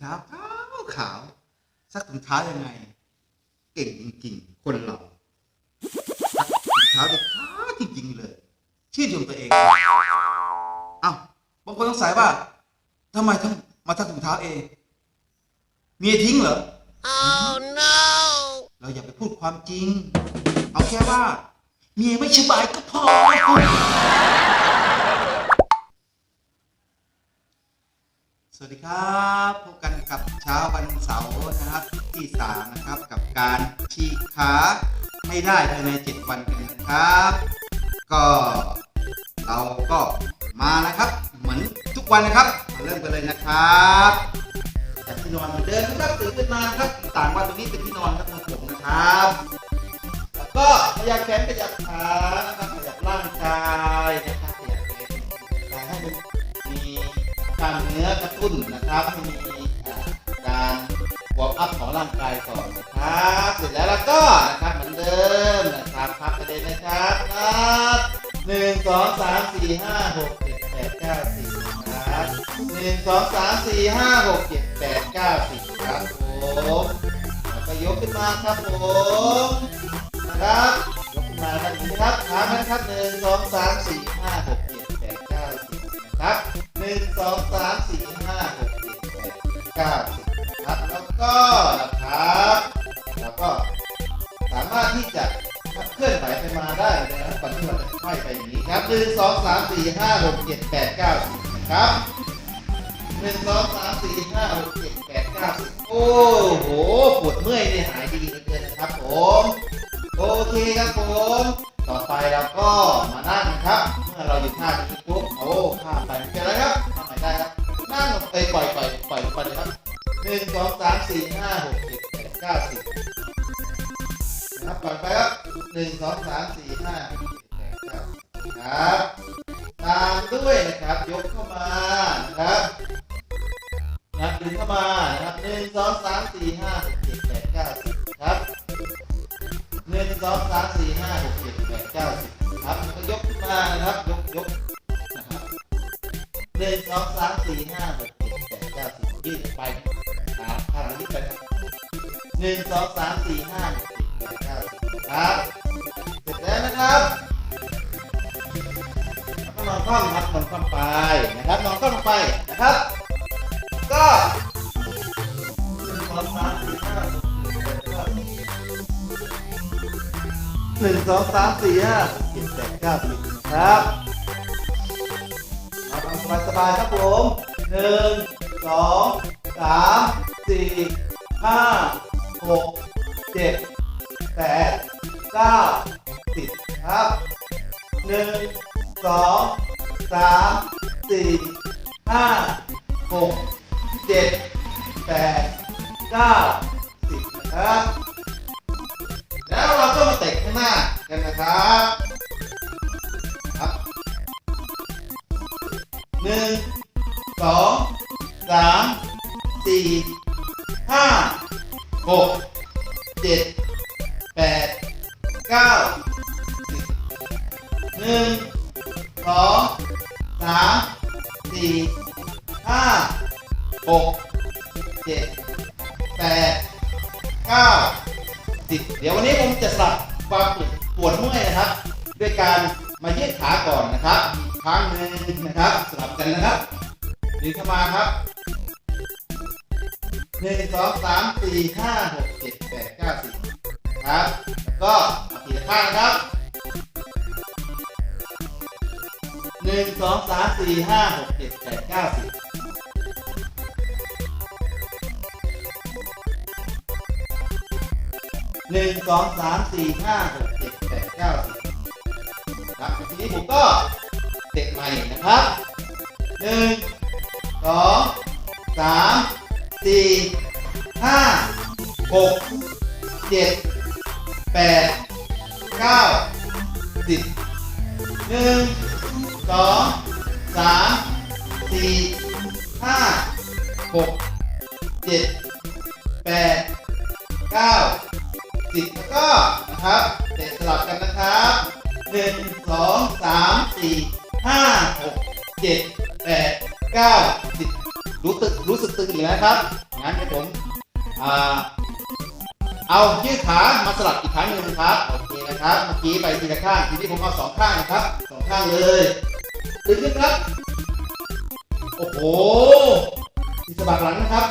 เท้าขาวขาว ซักถุงเท้ายังไง เก่งจริงๆ คนเราซักถุงเท้าได้ขาวจริงๆ เลย ชื่นชมตัวเอง เอ้าบางคนสงสัยว่าทำไมต้องมาซักถุงเท้าเองเมียทิ้งเหรอ Oh no! เราอย่าไปพูดความจริง เอาแค่ว่า เมียไม่สบายก็พอ วัสดีครับ พบกันกับเช้าวันเสาร์นะครับที่สามนะครับกับการฉีกขาให้ได้ภายใน 7 วันกันนะครับ ก็เราก็มานะครับ เหมือนทุกวันนะครับมาเริ่มกันเลยนะครับจากที่นอนเหมือนเดิมนะครับตื่นขึ้นมาครับต่างวันตรงนี้เป็นที่นอนครับของผมนะครับ แล้วก็ขยับแขนขยับขานะครับขยับร่างกายนะครับ กล้ามเนื้อกระตุ้นนะครับให้มีการวอร์มอัพของร่างกายก่อนนะครับเสร็จแล้วแล้วก็นะครับเหมือนเดิมนะครับพับไปเลยนนะครับนับหนึ่งสองสามสี่ห้าหกเจ็ดแปดเก้าสิบครับหนึ่งสองสามสี่ห้าหกเจ็ดแปดเก้าสิบครับผมแล้วก็ยกขึ้นมาครับผมนะครับยกขึ้นมาครับอย่างนี้นะครับถามนะครับหนึ่งสองสามสี่่ห้าหกเจ็ดแป4 5 6 7 8 9 10ครับหนึ่งสองสามสี่ห้าหกเจ็ดแปดเก้าสิบโอ้โหปวดเมื่อยเนี่ยหายดีเลือเกินนะครับผม โอเคครับผม ต่อไปเราก็มานั่งครับ เมื่อเราหยุดท่าจะปุ๊บโอ้ข้ามไปเจอแล้วครับทำใหม่ได้ครับ นั่งไปปล่อยปล่อยปล่อยปล่อยครับหนึ่งสองสามสี่ห้าหกเจ็ดแปดเก้าสิบนะครับปล่อยไปครับหนึ่งสองสามสี่ห้า เก้าสิบไปขาขาหลังยืดไปหนึ่งสองสามสี่ห้าหกเจ็ดแปดเก้าสิบครับเสร็จแล้วนะครับก็นอนคว่ำครับนอนคว่ำไปนะครับนอนคว่ำลงไปนะครับ ก็หนึ่งสองสามสี่ห้าหกเจ็ดแปดเก้าสิบหนึ่งสองสามสี่ห้าเจ็ดแปดเก้าสิบครับมาทำสบายสบายๆครับผมหนึ่ง สองสามสี่ห้าหกเจ็ดแปดเก้าสิบครับหนึ่งสองสามสี่ห้าหกเจ็ดแปดเก้า เก้าสิบหนึ่งสองสามสี่ห้าหกเจ็ดแปดเก้าสิบเดี๋ยววันนี้ผมจะสลับความปวดเมื่อยนะครับ ด้วยการมายืดขาก่อนนะครับอีกครั้งหนึ่งนะครับสลับกันนะครับดึงเข้ามาครับหนึ่งสองสามสี่ห้าหกเจ็ดแปดเก้าสิบครับแล้วก็ ทีละข้างนะครับหนึ่งสองสามสี่ห้าหกเจ็ดแปดเก้าสิบหนึ่งสองสามสี่ห้าหกเจ็ดแปดเก้าสิบครับทีนี้ผมก็เตะใหม่นะครับหนึ่งสองสามสี่ห้าหกเจ็ดแปด เก้าสิบหนึ่งสองสามสี่ห้าหกเจ็ดแปดเก้าสิบแล้วก็นะครับเตะสลับกันนะครับหนึ่งสองสามสี่ห้าหกเจ็ดแปดเก้าสิบรู้ตึกรู้สึกตึงอยู่นะครับงั้นเดี๋ยวผมเอายืดขามาสลับอีกครั้งหนึ่งครับ นะครับ เมื่อกี้ไปทีละข้าง ทีนี้ผมเอาสองข้างนะครับสองข้างเลยดึงขึ้นครับ โอ้โหที่สะบักหลังนะครับ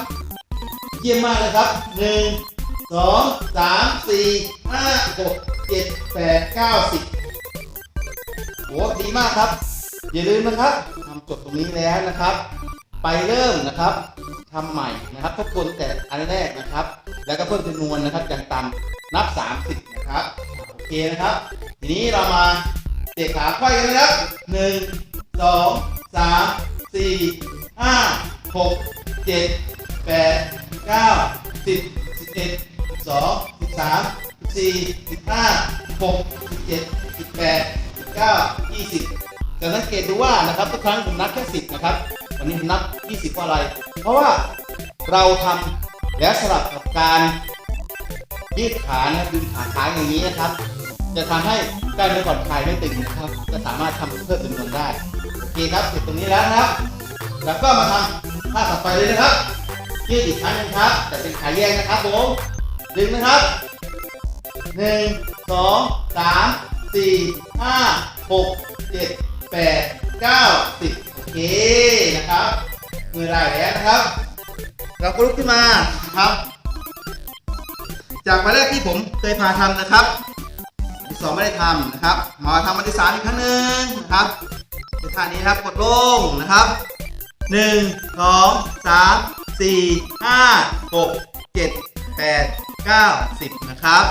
เยี่ยมมากเลยครับหนึ่งสองสามสี่ห้าหกเจ็ดแปดเก้าสิบโหดีมากครับ อย่าลืมนะครับทำจบตรงนี้แล้วนะครับ ไปเริ่มนะครับทำใหม่นะครับทบทวนแต่อันแรกนะครับ แล้วก็เพิ่มจำนวนนะครับอย่างต่ำนับ 30 นะครับ เคนะครับ ทีนี้เรามาเตะขาไขว้กันนะครับหนึ่งสองสามสี่ห้าหกเจ็ดแปดเก้าสิบสิบเอ็ดสองสิบสามสิบสี่สิบห้าหกสิบเจ็ดสิบแปดสิบเก้ายี่สิบจะสังเกตดูว่านะครับทุกครั้งผมนับแค่สิบนะครับวันนี้ผมนับ20เพราะอะไร เพราะว่าเราทำแล้วสลับกับการ ยืดขานะดึงขาค้างอย่างนี้นะครับ จะทำให้กล้ามเนื้อผ่อนคลายไม่ตึงนะครับ จะสามารถทำเพิ่มจำนวนได้โอเคครับเสร็จตรงนี้แล้วนะครับ แล้วก็มาทำท่าต่อไปเลยนะครับ ยืดอีกครั้งนึงครับ แต่เป็นขาแยกนะครับผมดึงนะครับหนึ่งสองสามสี่ห้าหกเจ็ดแปดเก้าสิบโอเคนะครับมือได้แล้วนะครับ เราก็ลุกขึ้นมานะครับ จากวันแรกที่ผมเคยพาทำนะครับที่สองไม่ได้ทำนะครับมาทำวันที่สามอีกครั้งหนึ่งนะครับในท่านี้นะครับกดลงนะครับหนึ่งสองสามสี่ห้าหกเจ็ดแปดเก้าสิบนะครับ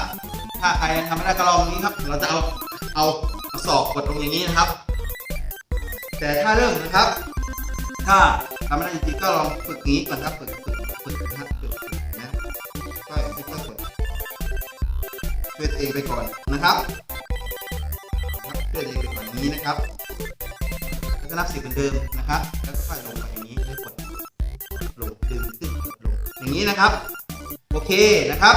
ถ้าใครทำไม่ได้ก็ลองอย่างนี้ครับ เราจะเอาเอาเอาศอกกดลงอย่างนี้นะครับ แต่ถ้าเริ่มนะครับ ถ้าทำไม่ได้จริงๆก็ลองฝึกนี้ก่อนครับฝึกฝึก ช่วยตัวเองไปก่อนนะครับนะครับช่วยตัวเองไปก่อนอย่างนี้นะครับ แล้วก็นับสิบเหมือนเดิมนะครับ แล้วก็ค่อยลงไปอย่างนี้แล้วกดลงดึงขึ้นลงอย่างนี้นะครับ โอเคนะครับ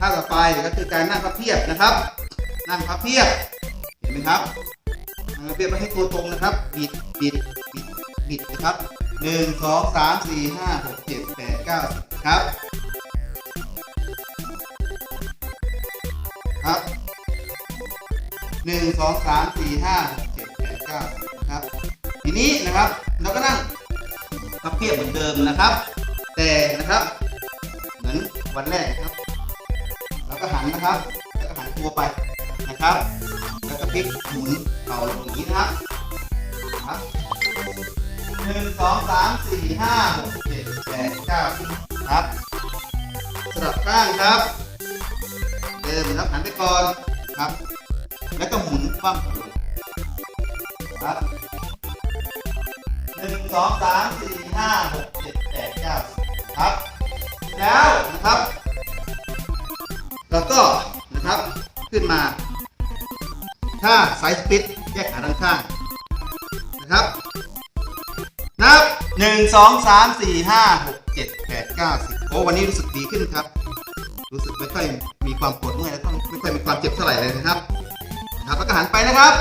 ท่าต่อไปก็คือการนั่งพับเพียบนะครับ นั่งพับเพียบเห็นไหมครับนั่งพับเพียบไม่ให้ตัวตรงนะครับบิดบิดบิดบิดนะครับหนึ่งสองสามสี่ห้าหกเจ็ดแปดเก้าสิบครับ หนึ่งสองสามสี่ห้าเจ็ดแปดเก้านะครับ ทีนี้นะครับเราก็นั่งพับเพียบเหมือนเดิมนะครับ แต่นะครับเหมือนวันแรกนะครับเราก็หันนะครับ แล้วก็หันตัวไปนะครับ แล้วก็พลิกหมุนเข่าลงอย่างนี้นะครับครับหนึ่งสองสามสี่ห้าหกเจ็ดแปดเก้าครับสลับข้างครับ เดิมนะครับหันไปก่อนครับ แล้วก็หมุนคว่ำลงครับหนึ่งสองสามสี่ห้าหกเจ็ดแปดเก้าครับ แล้วนะครับ แล้วก็นะครับขึ้นมา ถ้าไซส์ปิดแยกขาด้านข้างนะครับ นับหนึ่งสองสามสี่ห้าหกเจ็ดแปดเก้าสิบโอ้วันนี้รู้สึกดีขึ้นครับ รู้สึกไม่ค่อยมีความปวดเมื่อยแล้วก็ไม่ค่อยมีความเจ็บเท่าไหร่เลยนะครับ นะครับแล้วก็หันไปนะครับ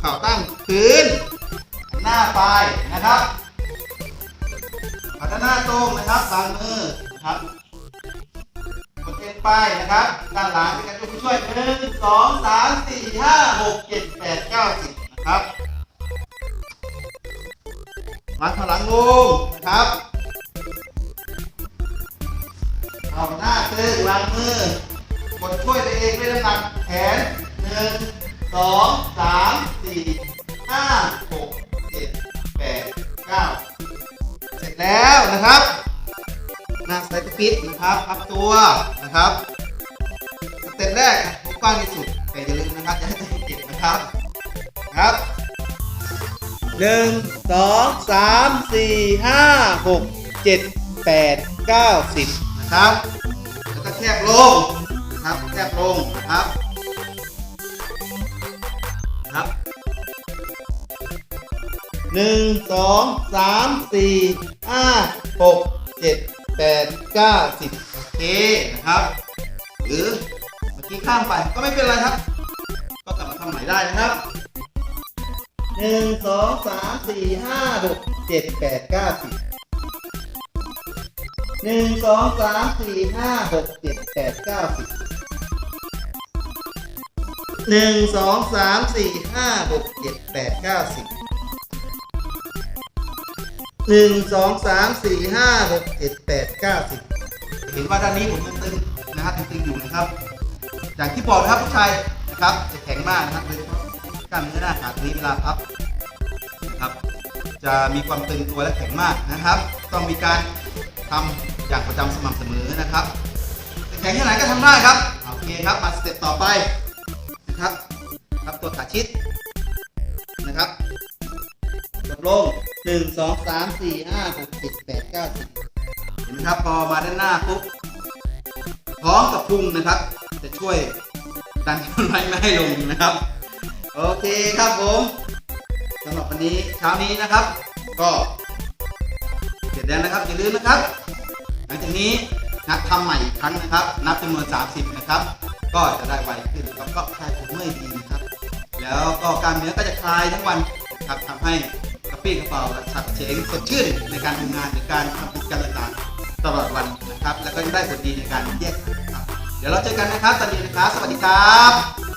เข่าตั้งพื้นหันหน้าไปนะครับขาด้านหน้าตรงนะครับวางมือนะครับกดเอ็นไปนะครับ ด้านหลังเป็นการยกผู้ช่วยหนึ่งสองสามสี่ห้าหกเจ็ดแปดเก้าสิบนะครับวางข้างหลังลงนะครับเอาหน้าตึงวางมือกดช่วยตัวเองด้วยน้ำหนักแขนหนึ่ง สองสามสี่ห้าหกเจ็ดแปดเก้าเสร็จแล้วนะครับหน้าสไลด์ฟิตนะครับพับตัวนะครับสเต็ปแรกให้กว้างที่สุดแต่อย่าลืมนะครับอย่าให้ตัวเองเจ็บนะครับครับหนึ่งสองสามสี่ห้าหกเจ็ดแปดเก้าสิบนะครับแล้วก็แคบลงนะครับแคบลงนะครับ ครับหนึ่งสองสามสี่ห้าหกเจ็ดแปดเก้าสิบโอเคนะครับ หรือเมื่อกี้ข้ามไปก็ไม่เป็นไรครับ ก็กลับมาทำใหม่ได้นะครับหนึ่งสองสามสี่ห้าหกเจ็ดแปดเก้าสิบหนึ่งสองสามสี่ห้าหกเจ็ดแปดเก้าสิบ หนึ่งสองสามสี่ห้าหกเจ็ดแปดเก้าสิบหนึ่งสองสามสี่ห้าหกเจ็ดแปดเก้าสิบเห็นว่าด้านนี้ผมตึงๆนะครับตึงๆอยู่นะครับอย่างที่บอกนะครับผู้ชายนะครับจะแข็งมากนะครับโดยเฉพาะกล้ามเนื้อหน้าขาตรงนี้เวลาพับนะครับ จะมีความตึงตัวและแข็งมากนะครับ ต้องมีการทำอย่างประจำสม่ำเสมอนะครับจะแข็งแค่ไหนก็ทำได้ครับโอเคครับมาสเต็ปต่อไป นะครับครับตัวขาชิดนะครับกดลงหนึ่งสองสามสี่ห้าหกเจ็ดแปดเก้าสิบเห็นไหมครับพอมาด้านหน้าปุ๊บท้องกับพุงนะครับ จะช่วยดันต้นไม้ไม่ให้ลงนะครับ โอเคครับผมสำหรับวันนี้เช้านี้นะครับ ก็เสร็จแล้วนะครับอย่าลืมนะครับ หลังจากนี้นัดทำใหม่อีกครั้งนะครับ นับจำนวน 30 นะครับ ก็จะได้ไวขึ้นแล้วก็คลายปวดเมื่อยดีนะครับ แล้วก็กล้ามเนื้อก็จะคลายทั้งวันนะครับทำให้กระปี้กระเป๋าและชัดเฉงสดชื่นในการทำงานหรือการทำกิจกรรมต่างๆตลอดวันนะครับ แล้วก็ได้ผลดีในการแยกครับ เดี๋ยวเราเจอกันนะครับตอนนี้นะครับ สวัสดีครับ